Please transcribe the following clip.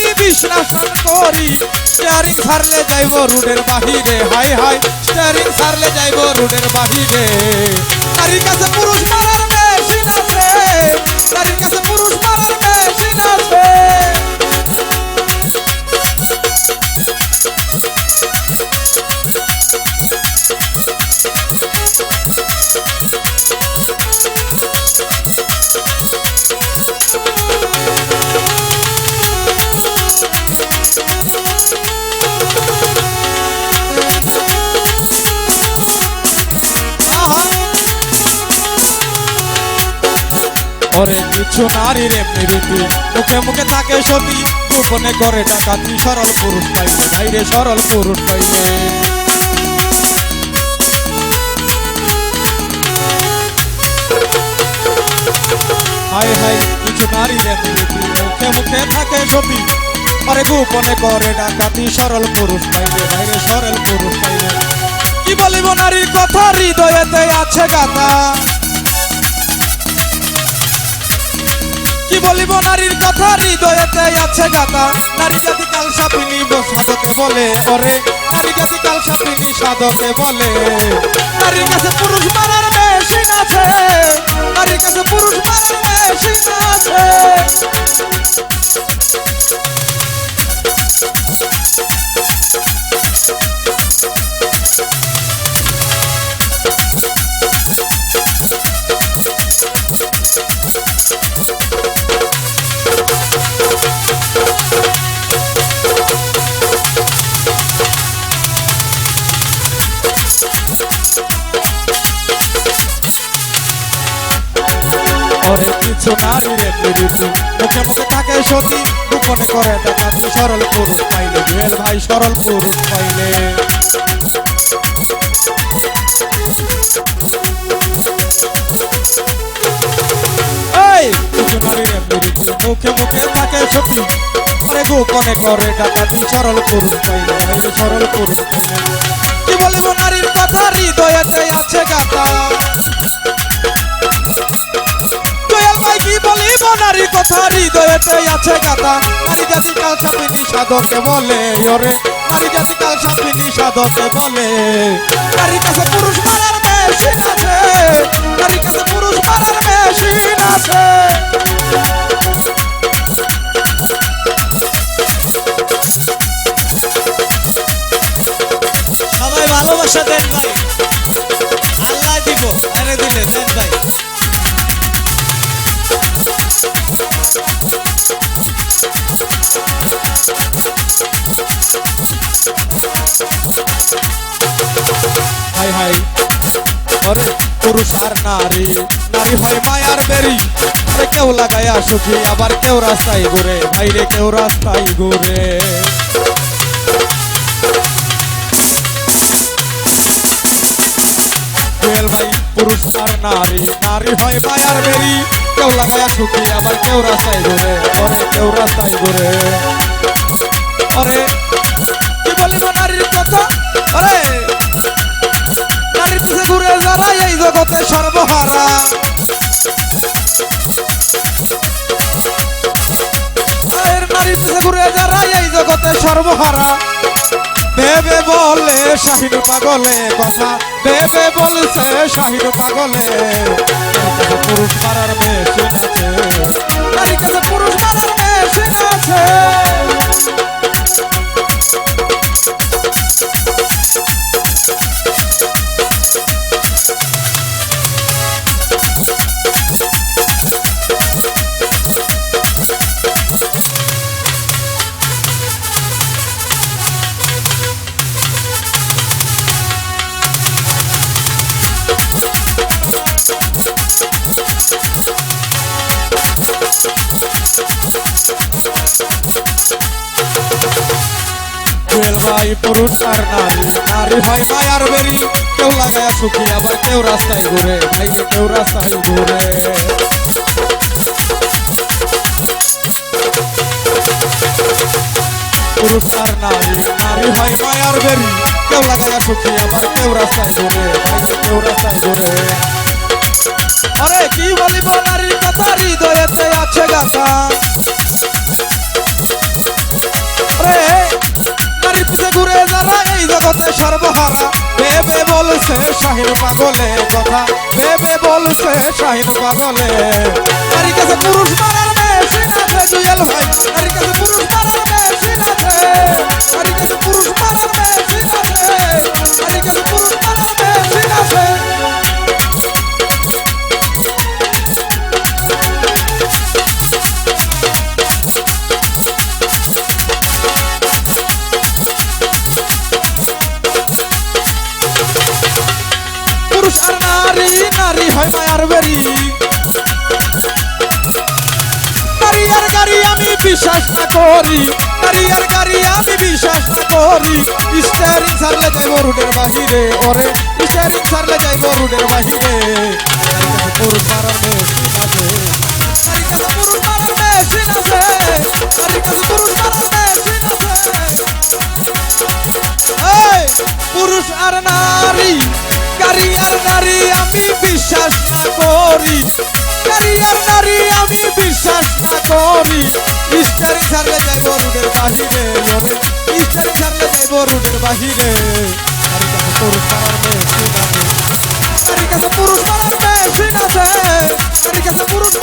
আমি বিশ্লেষণ করি স্টিয়ারিং ছাড়লে যাইব রুডের বাহিরে। হাই হাই স্টারিং সারলে যাইব রুডের বাহিরে। নারীর কাছে পুরুষ মারার পুরুষ ওরে কিছু নারীর এমনি রীতি। মুখে মুখে থাকে সতী, গোপনে করে ডাকাতি। সরল পুরুষ পাইলে বাইরে সরল পুরুষ পাইলে। হাই হাই কিছু নারীর এমনি রীতি। মুখে মুখে থাকে সতী আরে গোপনে করে ডাকাতি। সরল পুরুষ পাইলে বাইরে সরল পুরুষ পাইলে। কি বলিব নারীর কথা? হৃদয়েতে আছে গাথা। কি বলিব নারীর কথা? হৃদয়েতে আছে গাতা নারী জাতি কাল সাপিনী সাধকে বলে, ওরে, নারী জাতি কাল সাপিনী সাধকে বলে। নারীর কাছে পুরুষ মারার মেশিন আছে নারীর কাছে পুরুষ মারার মেশিন ওরে কিছু নারীর এমনি রীতি মুখে থাকে সতী, গোপনে করে দেখাচ্ছি সরল পুরুষ পাইলে। জুয়েল ভাই সরল পুরুষ পাইলে। কিছু মুখে মুখে থাকে সতী। আরে গোপনে করে ডাকাতি সরল পুরুষ পাইলে বাইরে সরল পুরুষ পাইলে। কি বলিব নারীর কথা? হৃদয়েতে আছে গাথা। কি বলিব নারী কথা হৃদয়েতে আছে গাথা। নারী জাতি কাল সাপিনী সাধকে বলে, ওরে নারী জাতি কাল সাপিনী সাধকে বলে। নারীর কাছে পুরুষ মারার মেশিন আছে নারীর কাছে পুরুষ মারার মেশিন আছে সবাই ভালোবাসা দেন ভাই আল্লাহ দিব আরে দিলে দেন ভাই। হাই হাই ওরে পুরুষ আর নারী নারী হয় মায়ার বেরি আরে কেউ লাগায়া সুখী আবার কেউ রাস্তায় ঘুরে বাইরে কেউ রাস্তায় ঘুরে জুয়েল ভাই পুরুষ আর নারী নারী হয় মায়ার বেরি কেউ লাগায়া সুখী আবার কেউ রাস্তায় ঘুরে ওরে কেউ রাস্তায় ঘুরে ওরে কি বলিব নারীর কথা ওরে নারীর পিছে ঘুরে যারা এই জগতে সর্বহারা। মায়ের নারী পিছে ঘুরে যারা, এই জগতে সর্বহারা। ভেবে বলে শাহিন পাগলে কথা ভেবে বলছে শাহিন পাগলে। জুয়েল ভাই পুরুষ আর নারী নারী হয় মায়ার বেরি। কেউ লাগায় সুখী আবার কেউ রাস্তায় ঘুরে বাইরে কেউ রাস্তায় ঘুরে। পুরুষ আর নারী নারী হয় মায়ার বেরি। কেউ লাগায় সুখী আবার কেউ রাস্তায় ঘুরে বাইরে কেউ রাস্তায় ঘুরে। আরে কি বলিব নারীর কথা? হৃদয়েতে আছে গাথা। আরে নারীর পিছে ঘুরে যারা এই জগতে সর্বহারা। কথা। বেবে বলছে শাহিন পাগলে নারীর পুরুষ হয় মায়ার বেরি নারী আর গাড়ি আমি বিশ্বাস না করি নারী আর গাড়ি আমি বিশ্বাস না করি। স্টিয়ারিং ছাড়লে যাইব রুটের বাহিরে, ওরে স্টিয়ারিং ছাড়লে যাইব রুটের বাহিরে। পুরুষ আর নারী। নারী আর নারী আমি বিশ্বাস না করি। নারী আর নারী আমি বিশ্বাস না করি। ইস্তারি ছাড়লে যাইব রুটের বাহিরে ওরে ইস্তারি ছাড়লে যাইব রুটের বাহিরে। আর কাছে পুরুষ পাওয়ার মেয়ে ঠিক আছে আর কাছে পুরুষ